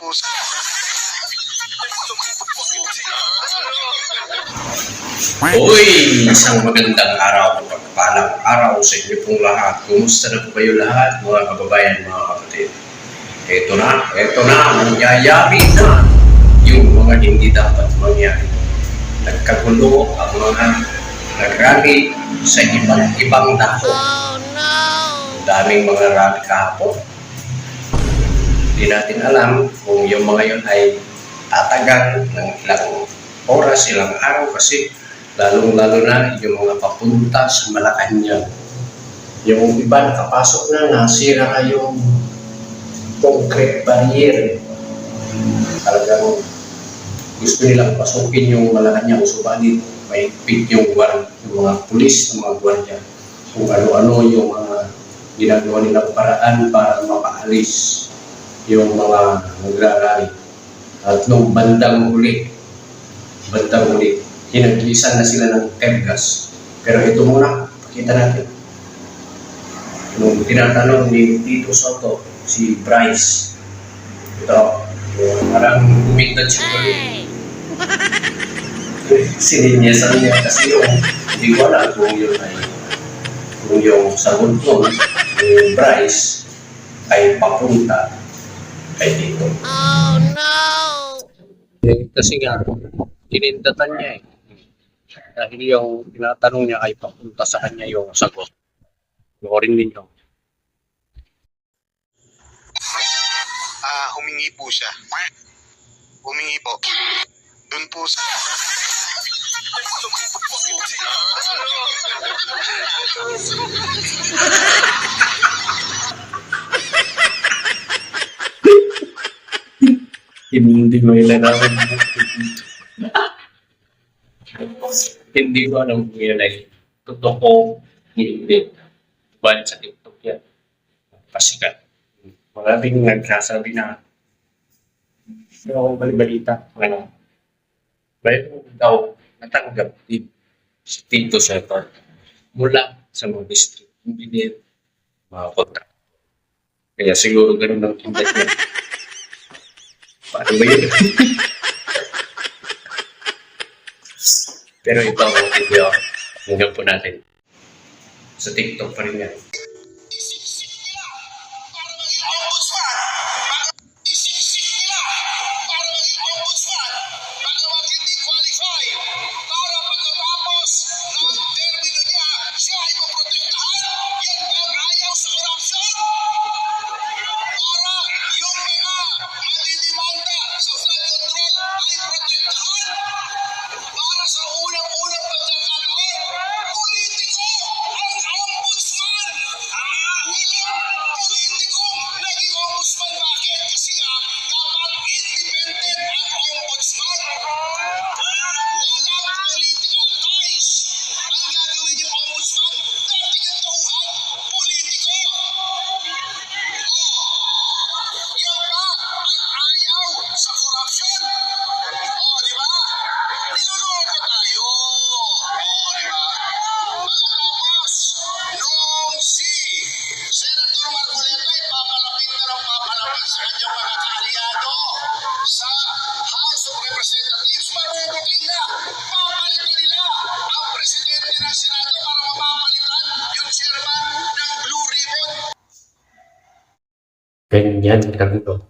po sa... Uy! Isang magandang araw, pagpalang araw sa inyo pong lahat. Kumusta na po kayo lahat, mga kababayan, mga kapatid? Ito na, ito na, nangyayari na yung mga hindi dapat mangyari. Nagkagulo ang mga nagrally sa ibang ibang dako. Oh no! Daming mga rally kahapon. Hindi natin alam kung yung mga yun ay tatagal ng ilang oras, ilang araw kasi lalong-lalo na yung mga papunta sa Malacanang. Yung iba nakapasok na, nasira na yung concrete barrier. Talagang gusto nilang pasukin yung Malacanang, subalit may pit yung, guard, yung mga pulis, yung mga gwardiya, kung ano-ano yung mga ginagawa nilang paraan para mapaalis yung mga nagrarally. At nung bandang huli, bandang huli, hinaglisan na sila ng gas. Pero ito muna, pakita natin. Nung tinatanong ni Tito Soto, si Bryce, ito, parang umindad siya Hey! sininyasan niya kasi yung hindi ko alam kung yun ay kung yung sagot nun yung Bryce ay papunta kay dito. Oh no! Kasi nga, tinindatan niya eh. Dahil yung tinatanong niya ay papunta sa kanya yung sagot. Panoorin ninyo. Ah, humingi po siya. Humingi po. Doon po sa... Hindi mo ilalawin. Hindi ko alam kung yun ay totoo. Hindi. Bali sa TikTok yan. Pasikat. Maraming nagsasabi na hindi ako balibalita. Ano? Bayan daw natanggap din si Tito Shepard mula sa mga district engineer, mga kontak. Kaya siguro ganun ang niya. Paano ba? Pero ito ang video. Hanggang po natin. Sa TikTok pa rin yan. Ganyan kagulo.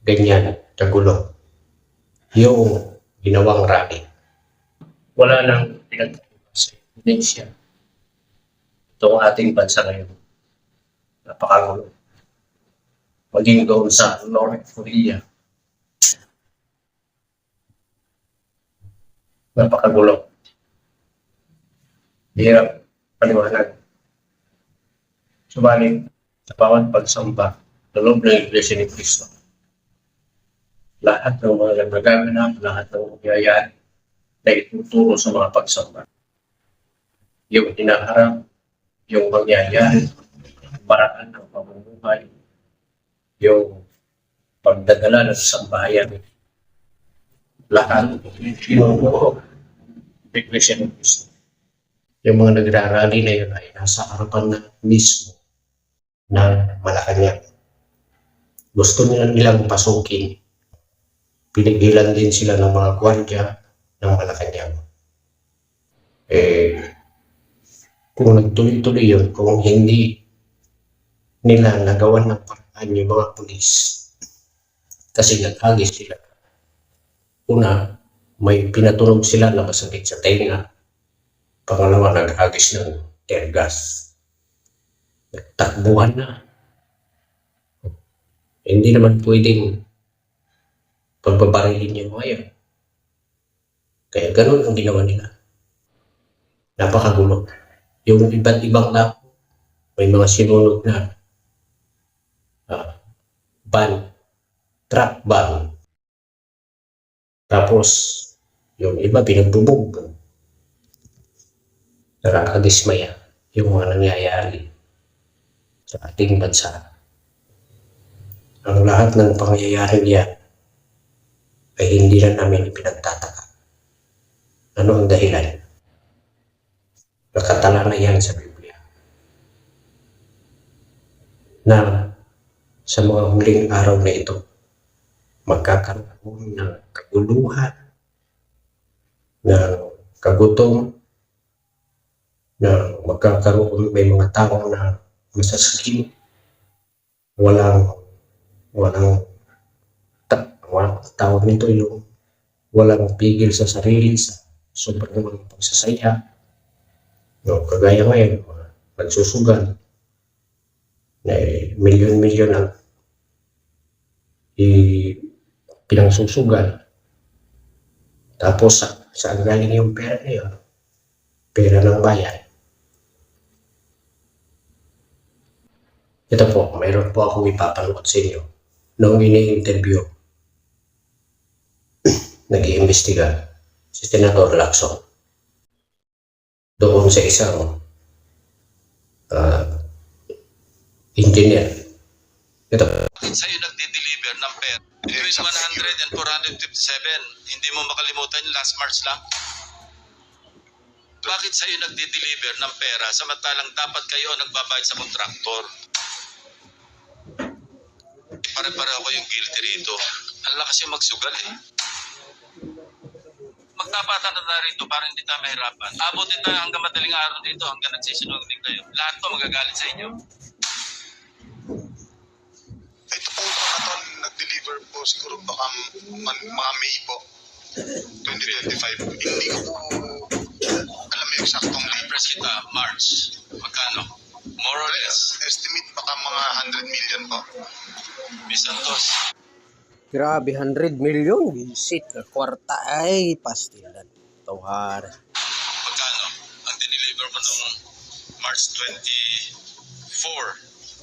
Ganyan kagulo. Yung ginawang rally. Wala nang pinagkaiba sa Indonesia. Ito ang ating bansa ngayon. Napakagulo. Maging doon sa North Korea. Napakagulo. Hirap paliwanag. Subalit, sa bawat pagsamba sa loob ng Iglesia ni Cristo. Lahat ng mga nagaganap, lahat ng magyayari na ituturo sa mga pagsamba. Yung hinaharap, yung mangyayari, paraan ng pamumuhay, yung pagdadala ng sambahayan, lahat inuuho ng Iglesia ni Cristo. Yung mga nagrarally na yun ay nasa harapan na mismo ng Malacanang. Gusto nila nilang pasukin. Pinigilan din sila ng mga gwardya ng Malacanang. Eh, kung nagtuloy-tuloy yun, kung hindi nila nagawan ng paraan yung mga pulis, kasi naghagis sila. Una, may pinatunog sila na masakit sa tenga. Pangalawa, naghagis ng tear gas. Nagtakbuhan na. Hindi naman pwedeng pagbabarilin mga yun. Kaya ganun ang ginawa nila. Napakagulo. Yung iba't ibang na may mga sinunod na ah, ban, truck ban. Tapos, yung iba pinagbubog. Nakakadismaya yung mga nangyayari sa ating bansa. Ang lahat ng pangyayari niya ay hindi na namin ipinagtataka. Ano ang dahilan? Nakatala na yan sa Biblia. Na sa mga huling araw na ito, magkakaroon ng kaguluhan, ng kagutom, na magkakaroon may mga tao na masasakit, walang walang ta, walang tawag nito yung walang pigil sa sarili sa sobrang pagsasaya. No, kagaya ngayon, nagsusugal na eh, milyon-milyon ang i pinangsusugal. Tapos sa, saan galing yung pera na yun? Pera ng bayan. Ito po, mayroon po akong ipapanood sa inyo. Noong ini-interview, nag-iimbestiga si Senator Lacson doon sa isang ah, engineer. Ito, sa'yo nagde-deliver ng pera? Between 100 and 457, hindi mo makalimutan yung last March lang? Bakit sa'yo nagde-deliver ng pera samantalang dapat kayo ang nagbabayad sa kontraktor? Eh, Pare-pareho ko yung guilty rito. Ang lakas yung magsugal eh. Magtapatan na tayo rito para hindi tayo mahirapan. Abutin tayo hanggang madaling araw dito hanggang nagsisinungaling kayo. Lahat to magagalit sa inyo. Ito po mga ton, nag-deliver po siguro baka man, mga May po. 2025. Hindi ko po alam yung date. press kita, March. Magkano? More or less. Estimate Santos. Grabe, 100 million. Visit na kwarta. Ay, pastilan. Tawhar. Magkano ang dineliver mo noong March 24,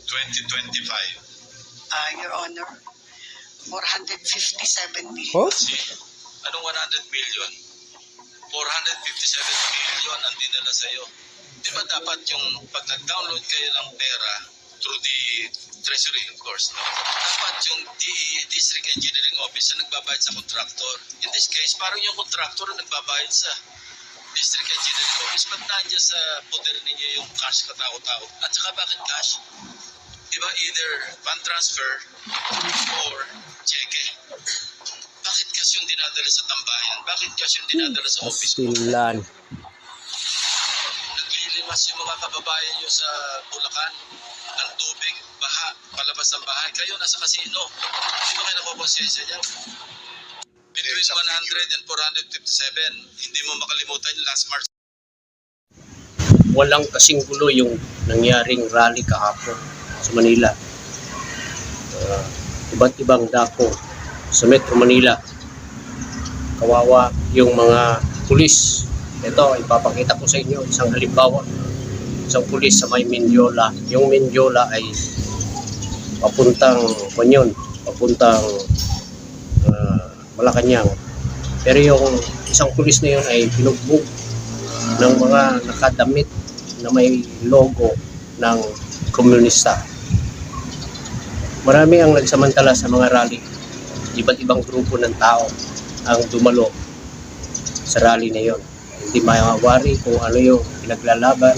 2025? Uh, Your Honor, 457 million. Oh? Si, anong 100 million? 457 million ang dinala sa'yo. Di ba dapat yung pag nag-download kayo ng pera through the treasury, of course, no? dapat yung DE, District Engineering Office na nagbabayad sa contractor. In this case, parang yung contractor ang nagbabayad sa District Engineering Office. Ba't nandiyan sa poder ninyo yung cash katao-tao? At saka bakit cash? Di ba either fund transfer or cheque? Bakit cash yung dinadala sa tambayan? Bakit cash yung dinadala sa office mo? Yung mga kababayan nyo sa Bulacan ng tubig, baha, palabas ng bahay. Kayo nasa kasino. Hindi ba kayo nakukonsensya niyan? Between 100 and 457, hindi mo makalimutan yung last March walang kasing gulo yung nangyaring rally kahapon sa Manila. Uh, iba't ibang dako sa Metro Manila. Kawawa yung mga pulis. Ito, ipapakita ko sa inyo isang halimbawa. Isang pulis sa may Mindiola. Yung Mindiola ay papuntang Manyon, papuntang uh, Malacanang. Pero yung isang pulis na yun ay binugbog ng mga nakadamit na may logo ng komunista. Marami ang nagsamantala sa mga rally. Iba't ibang grupo ng tao ang dumalo sa rally na yon. Hindi mawari kung ano yung pinaglalaban,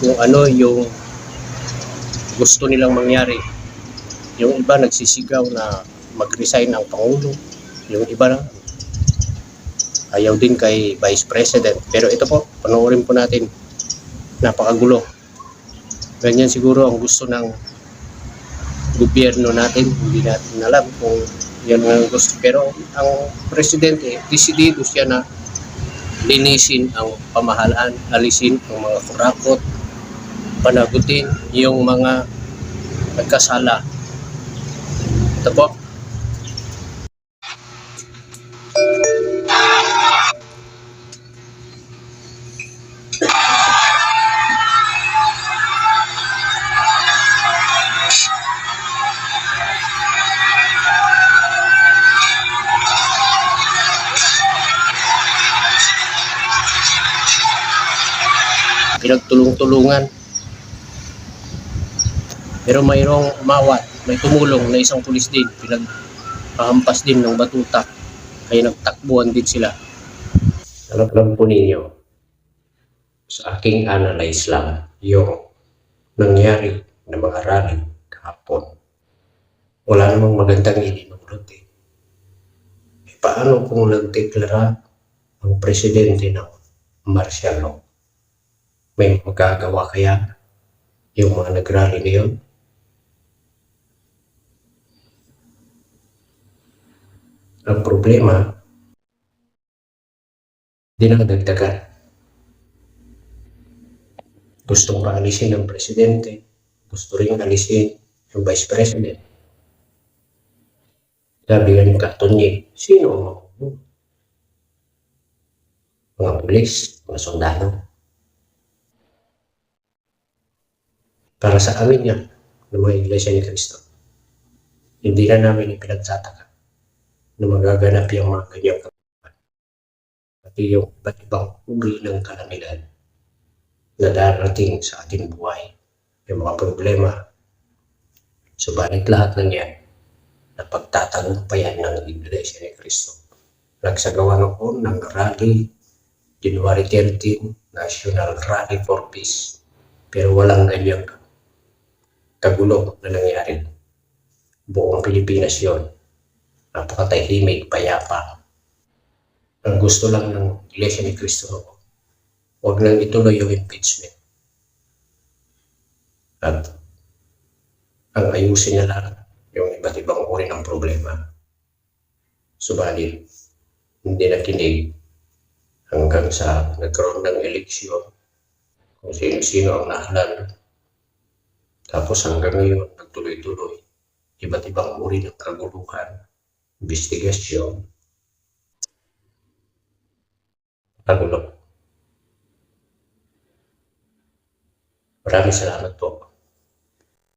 kung ano yung gusto nilang mangyari. Yung iba nagsisigaw na mag-resign ang Pangulo. Yung iba na ayaw din kay Vice President. Pero ito po, panoorin po natin. Napakagulo. Ganyan siguro ang gusto ng gobyerno natin. Hindi natin alam kung yan ang gusto. Pero ang presidente, desidido siya na linisin ang pamahalaan, alisin ang mga kurakot, panagutin yung mga nagkasala. Ito po. Pinagtulong-tulungan. Pero mayroong umawat, may tumulong na isang pulis din, pinagpahampas din ng batuta. Kaya nagtakbuhan din sila. Alam, alam po ninyo, sa aking analyze lang, yung nangyari na mga rally kahapon. Wala namang magandang idinulot eh. eh. Paano kung nagdeklara ang presidente ng martial law? May magagawa kaya yung mga nagrally na yun? Ang problema, dinagdagdagan. Gustong paalisin ng presidente, gusto rin alisin yung vice president. Sabi nga ni Katonye, sino ang? Mga pulis, mga sundalo. Para sa amin yan, ng mga Iglesia ni Cristo. Hindi na namin ipinagtataka na magaganap yung mga ganyang kapapan. Pati yung iba't ibang uri ng kalamidad na darating sa ating buhay. Yung mga problema. Subalit lahat ng yan na pagtatagumpayan ng Iglesia ni Cristo. Nagsagawa ako ng rally January 13, National Rally for Peace. Pero walang ganyang kagulo na nangyari. Buong Pilipinas yon napakatahimik, payapa. Ang gusto lang ng Iglesia ni Cristo, huwag nang ituloy yung impeachment. At ang ayusin niya lang yung iba't ibang uri ng problema. Subalit, hindi nakinig hanggang sa nagkaroon ng eleksyon kung sino-sino ang nahalal. Tapos hanggang ngayon, nagtuloy-tuloy. Iba't ibang uri ng kaguluhan, investigasyon, kagulo. Maraming salamat po.